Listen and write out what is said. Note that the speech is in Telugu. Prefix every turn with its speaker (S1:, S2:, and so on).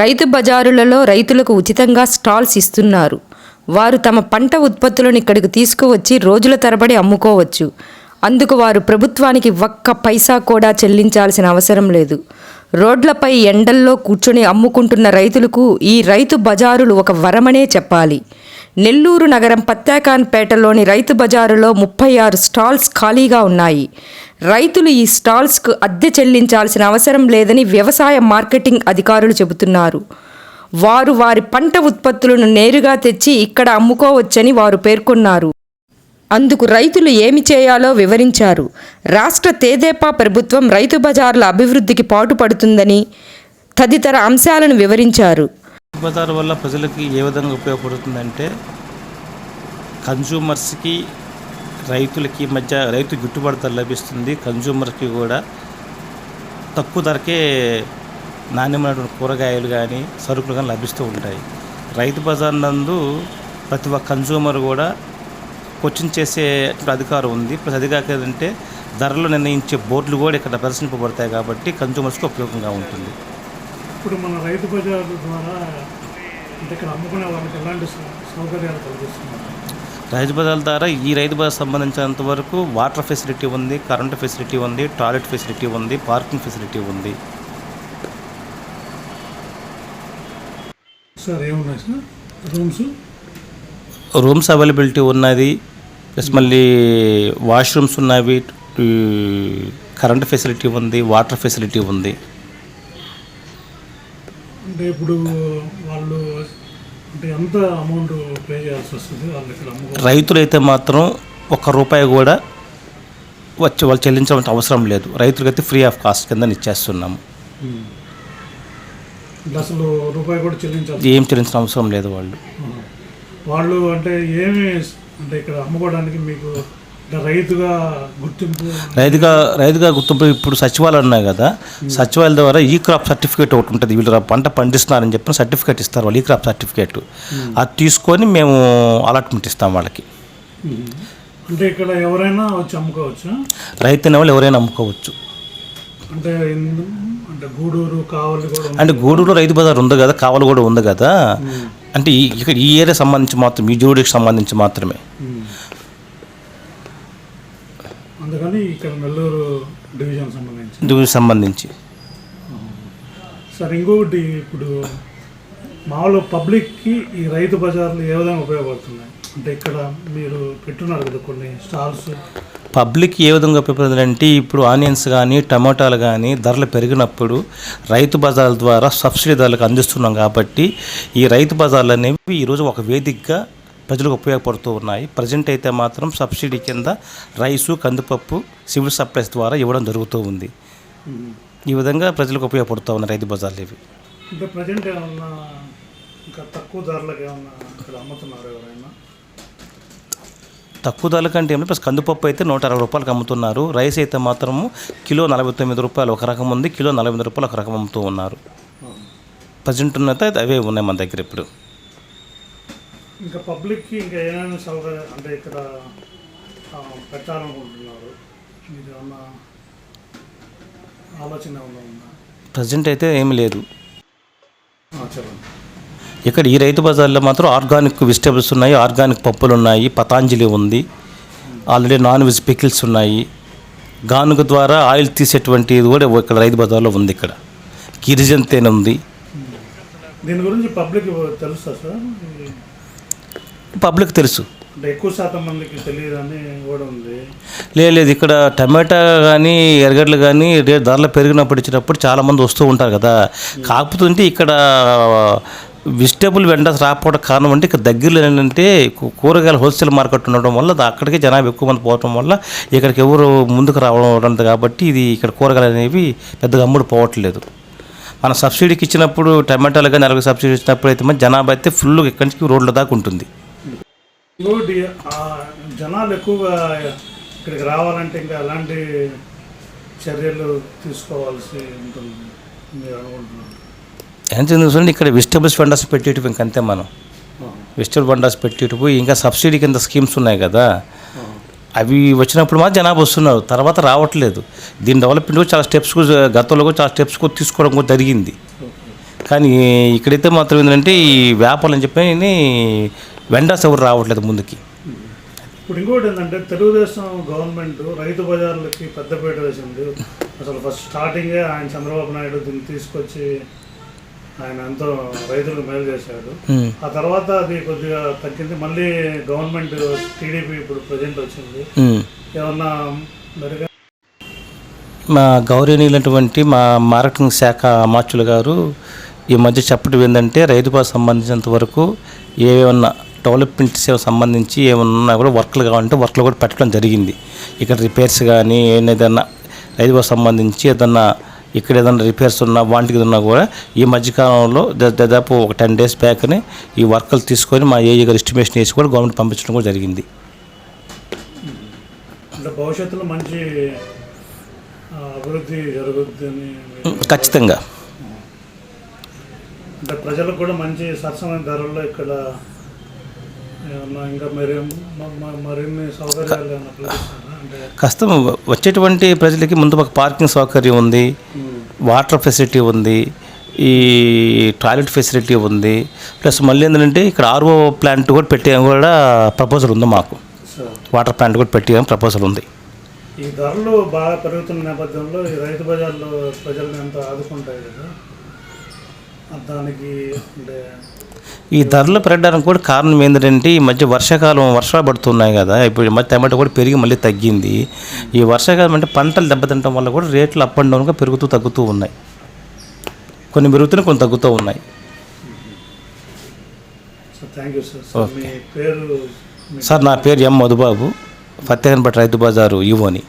S1: రైతు బజారులలో రైతులకు ఉచితంగా స్టాల్స్ ఇస్తున్నారు. వారు తమ పంట ఉత్పత్తులను ఇక్కడికి తీసుకువచ్చి రోజుల తరబడి అమ్ముకోవచ్చు. అందుకు వారు ప్రభుత్వానికి ఒక్క పైసా కూడా చెల్లించాల్సిన అవసరం లేదు. రోడ్లపై ఎండల్లో కూర్చొని అమ్ముకుంటున్న రైతులకు ఈ రైతు బజారులు ఒక వరమనే చెప్పాలి. నెల్లూరు నగరం పత్యాకాన్పేటలోని రైతు బజారులో ముప్పై ఆరు స్టాల్స్ ఖాళీగా ఉన్నాయి. రైతులు ఈ స్టాల్స్కు అద్దె చెల్లించాల్సిన అవసరం లేదని వ్యవసాయ మార్కెటింగ్ అధికారులు చెబుతున్నారు. వారు వారి పంట ఉత్పత్తులను నేరుగా తెచ్చి ఇక్కడ అమ్ముకోవచ్చని వారు పేర్కొన్నారు. అందుకు రైతులు ఏమి చేయాలో వివరించారు. రాష్ట్ర తేదేపా ప్రభుత్వం రైతు బజార్ల అభివృద్ధికి పాటుపడుతుందని తదితర అంశాలను వివరించారు.
S2: బజార్ వల్ల ప్రజలకి ఏ విధంగా ఉపయోగపడుతుందంటే కన్జ్యూమర్స్కి రైతులకి మధ్య రైతు గిట్టుబాటు ధర లభిస్తుంది. కన్జ్యూమర్కి కూడా తక్కువ ధరకే నాణ్యమైనటువంటి కూరగాయలు కానీ సరుకులు కానీ లభిస్తూ ఉంటాయి. రైతు బజార్ నందు ప్రతి ఒక్క కన్జ్యూమర్ కూడా క్వశ్చన్ చేసే అధికారం ఉంది. ప్లస్ అది ఏంటంటే ధరలు నిర్ణయించే బోర్డులు కూడా ఇక్కడ ప్రదర్శింపబడతాయి కాబట్టి కన్జ్యూమర్స్కి ఉపయోగంగా ఉంటుంది.
S3: ఇప్పుడు మన రైతు బజార్ల ద్వారా ఇక్కడ అమ్ముకునే వాళ్ళకి ఎలాంటి సౌకర్యాలు కల్పిస్తున్నారు
S2: రైతు బజార్ ద్వారా ఈ రైతు బజార్ సంబంధించినంత వరకు వాటర్ ఫెసిలిటీ ఉంది కరెంటు ఫెసిలిటీ ఉంది టాయిలెట్ ఫెసిలిటీ ఉంది పార్కింగ్ ఫెసిలిటీ ఉంది.
S3: సార్ ఏమున్నాయి సార్? రూమ్స్?
S2: రూమ్స్ అవైలబిలిటీ ఉన్నది. ప్లస్ మళ్ళీ వాష్రూమ్స్ ఉన్నవి కరెంట్ ఫెసిలిటీ ఉంది వాటర్ ఫెసిలిటీ ఉంది.
S3: అంటే ఇప్పుడు వాళ్ళు అంటే ఎంత అమౌంట్ పే చేయాల్సి వస్తుంది? వాళ్ళు ఇక్కడ
S2: రైతులైతే మాత్రం ఒక్క రూపాయి కూడా వచ్చి వాళ్ళు చెల్లించవలసిన అవసరం లేదు. రైతులకైతే ఫ్రీ ఆఫ్ కాస్ట్ కింద ఇచ్చేస్తున్నాము.
S3: అసలు రూపాయి కూడా చెల్లించాల్సి
S2: ఏం చెల్లించిన అవసరం లేదు వాళ్ళు.
S3: వాళ్ళు అంటే ఏమి అంటే ఇక్కడ అమ్ముకోవడానికి మీకు రైతుగా గుర్తింపు.
S2: రైతుగా రైతుగా గుర్తింపు ఇప్పుడు సచివాలయం ఉన్నాయి కదా. సచివాలయం ద్వారా ఈ క్రాప్ సర్టిఫికేట్ ఒకటి ఉంటుంది. వీళ్ళు పంట పండిస్తున్నారని చెప్పిన సర్టిఫికేట్ ఇస్తారు వాళ్ళు ఈ క్రాప్ సర్టిఫికేట్. అది తీసుకొని మేము అలాట్మెంట్ ఇస్తాం వాళ్ళకి.
S3: అంటే ఇక్కడ ఎవరైనా వచ్చి అమ్ముకోవచ్చా?
S2: రైతు వాళ్ళు ఎవరైనా అమ్ముకోవచ్చు.
S3: అంటే అంటే గూడూరు కావలి కూడా.
S2: అంటే గూడూరులో రైతు బజార్ ఉంది కదా కావలి కూడా ఉంది కదా. అంటే ఈ ఇక్కడ ఈ ఏరియా సంబంధించి మాత్రం ఈ జోడికి సంబంధించి మాత్రమే.
S3: అందుకని ఇక్కడ నెల్లూరు డివిజన్ సంబంధించి.
S2: దీనికి సంబంధించి.
S3: సార్ ఇంకొకటి ఇప్పుడు మామూలు పబ్లిక్కి ఈ రైతు బజార్లు ఏ విధంగా ఉపయోగపడుతున్నాయి? అంటే ఇక్కడ మీరు పెట్టున్నారు కదా కొన్ని స్టాల్స్.
S2: పబ్లిక్ ఏ విధంగా ఉపయోగపడుతుందంటే ఇప్పుడు ఆనియన్స్ కానీ టమాటాలు కానీ ధరలు పెరిగినప్పుడు రైతు బజార్ల ద్వారా సబ్సిడీ ధరలకు అందిస్తున్నాం కాబట్టి ఈ రైతు బజార్లు అనేవి ఈరోజు ఒక వేదికగా ప్రజలకు ఉపయోగపడుతూ ఉన్నాయి. ప్రజెంట్ అయితే మాత్రం సబ్సిడీ కింద రైసు కందిపప్పు సివిల్ సప్లైస్ ద్వారా ఇవ్వడం జరుగుతూ ఉంది. ఈ విధంగా ప్రజలకు ఉపయోగపడుతూ ఉన్నాయి రైతు బజార్లు ఇవి.
S3: అంటే ప్రజెంట్ ఏమన్నా ఇంకా తక్కువ ధరలకు ఏమన్నా ఇక్కడ అమ్ముతున్నారు ఎవరైనా?
S2: తక్కువ ధరల కంటే ఏమి ప్లస్ కందిపప్పు అయితే నూట అరవై రూపాయలకు అమ్ముతున్నారు. రైస్ అయితే మాత్రము కిలో నలభై తొమ్మిది రూపాయలు ఒక రకం ఉంది. కిలో నలభై రూపాయలు ఒక రకం అమ్ముతూ ఉన్నారు. ప్రజెంట్ ఉన్నత అవే ఉన్నాయి మన దగ్గర ఇప్పుడు.
S3: ఇంకా పబ్లిక్కి ఇంకా ఏమేమి సౌకర్యం అంటే ఇక్కడ పెట్టాలనుకుంటున్నారు? మీరు ఏమన్నా ఆలోచన ఏమన్నా ఉందా?
S2: ప్రజెంట్ అయితే ఏమీ లేదు.
S3: ఆ, చెప్పండి.
S2: ఇక్కడ ఈ రైతు బజార్లో మాత్రం ఆర్గానిక్ వెజిటేబుల్స్ ఉన్నాయి ఆర్గానిక్ పప్పులు ఉన్నాయి పతాంజలి ఉంది. ఆల్రెడీ నాన్ వెజ్ పికిల్స్ ఉన్నాయి. గానుగ ద్వారా ఆయిల్ తీసేటువంటిది కూడా ఇక్కడ రైతు బజార్లో ఉంది ఇక్కడ. గిరిజన్ తేనె ఉంది.
S3: దీని గురించి పబ్లిక్ తెలుసా సార్? ఇది
S2: పబ్లిక్ తెలుసు.
S3: ఎక్కువ శాతం మందికి తెలియదని కూడా ఉంది.
S2: లేదు లేదు ఇక్కడ టమాటా కానీ ఎరగడ్లు కానీ రేట్ ధరలు పెరిగినప్పుడు ఇచ్చినప్పుడు చాలామంది వస్తూ ఉంటారు కదా. కాకపోతే ఇక్కడ వెజిటేబుల్ వెండర్స్ రాకపోవడం కారణం అంటే ఇక్కడ దగ్గరలో ఏంటంటే కూరగాయల హోల్సేల్ మార్కెట్ ఉండడం వల్ల అక్కడికే జనాభా ఎక్కువ మంది పోవడం వల్ల ఇక్కడికి ఎవరు ముందుకు రావడం కాబట్టి ఇది ఇక్కడ కూరగాయలు అనేవి పెద్దగా అమ్ముడు పోవట్లేదు. మన సబ్సిడీకి ఇచ్చినప్పుడు టమాటాలు కానీ అరవై సబ్సిడీ ఇచ్చినప్పుడు అయితే మరి జనాభా అయితే ఫుల్ ఇక్కడి నుంచి రోడ్ల దాకా ఉంటుంది.
S3: ఇంకోటి జనాలు ఎక్కువగా ఇక్కడికి రావాలంటే ఇంకా ఎలాంటి చర్యలు తీసుకోవాల్సి ఉంటుంది మీరు అనుకుంటున్నారు?
S2: ఏం చూడండి ఇక్కడ వెజిటేబుల్స్ వెండర్స్ పెట్టేటివి ఇంకంతే మనం. వెజిటబుల్ బండాస్ పెట్టేటివి ఇంకా సబ్సిడీ కింద స్కీమ్స్ ఉన్నాయి కదా. అవి వచ్చినప్పుడు మాత్రం జనాభా వస్తున్నారు తర్వాత రావట్లేదు. దీని డెవలప్మెంట్ కూడా చాలా స్టెప్స్ గతంలో కూడా చాలా స్టెప్స్ కూడా తీసుకోవడం కూడా జరిగింది. కానీ ఇక్కడైతే మాత్రం ఏంటంటే ఈ వ్యాపారం అని చెప్పి వెండాస్ ఎవరు రావట్లేదు ముందుకి.
S3: ఇప్పుడు ఇంకోటి ఏంటంటే తెలుగుదేశం గవర్నమెంట్ రైతు బజార్లకి పెద్దపీట వేసింది. అసలు ఫస్ట్ స్టార్టింగే ఆయన చంద్రబాబు నాయుడు దీన్ని తీసుకొచ్చి ఆయన ఎంతో రైతులకు మేలు చేశాడు. ఆ తర్వాత అది కొద్దిగా తగ్గింది. మళ్ళీ గవర్నమెంట్ టీడీపీ ఇప్పుడు ప్రజెంట్ వచ్చింది. ఏమన్నా మెరుగా
S2: మా గౌరవనీయులైనటువంటి మా మార్కెటింగ్ శాఖ అమాత్యులు గారు ఈ మధ్య చెప్పడం ఏంటంటే రైతు బాధ సంబంధించినంత వరకు ఏమన్నా డెవలప్మెంట్ సేవ సంబంధించి ఏమన్నా కూడా వర్క్లు కావాలంటే వర్క్లు కూడా పెట్టడం జరిగింది. ఇక్కడ రిపేర్స్ కానీ ఏదైనా రైతు బాధ సంబంధించి ఏదన్నా ఇక్కడ ఏదైనా రిపేర్స్ ఉన్నా వాటికి ఉన్నా కూడా ఈ మధ్యకాలంలో దాదాపు ఒక టెన్ డేస్ బ్యాక్ని ఈ వర్కులు తీసుకొని మా ఏఈ గారు ఎస్టిమేషన్ వేసి కూడా గవర్నమెంట్ పంపించడం కూడా జరిగింది.
S3: భవిష్యత్తులో మంచి అభివృద్ధి మీరు-
S2: ఖచ్చితంగా.
S3: ప్రజలకు కూడా మంచి సరసమైన ధరల్లో ఇక్కడ ఇంకా మరిన్ని సౌకర్యాలు
S2: కష్టం. వచ్చేటువంటి ప్రజలకి ముందు ఒక పార్కింగ్ సౌకర్యం ఉంది. వాటర్ ఫెసిలిటీ ఉంది. ఈ టాయిలెట్ ఫెసిలిటీ ఉంది. ప్లస్ మళ్ళీ ఏంటంటే ఇక్కడ ఆర్ఓ ప్లాంట్ కూడా పెట్టే కూడా ప్రపోజల్ ఉంది మాకు. వాటర్ ప్లాంట్ కూడా పెట్టే ప్రపోజల్ ఉంది.
S3: ఈ ధరలు బాగా పెరుగుతున్న నేపథ్యంలో ఈ రైతు బజార్లో ప్రజల్ని ఎంత ఆదుకుంటాయి కదా. దానికి అంటే
S2: ఈ ధరలు పెరగడానికి కూడా కారణం ఏంటంటే ఈ మధ్య వర్షాకాలం వర్షాలు పడుతున్నాయి కదా. ఇప్పుడు మధ్య టమాటో కూడా పెరిగి మళ్ళీ తగ్గింది. ఈ వర్షాకాలం అంటే పంటలు దెబ్బతింటం వల్ల కూడా రేట్లు అప్ అండ్ డౌన్గా పెరుగుతూ తగ్గుతూ ఉన్నాయి. కొన్ని పెరుగుతున్నాయి కొన్ని తగ్గుతూ ఉన్నాయి. సార్ నా పేరు ఎం మధుబాబు. ఫతేహన్పేట రైతు బజారు ఈవోని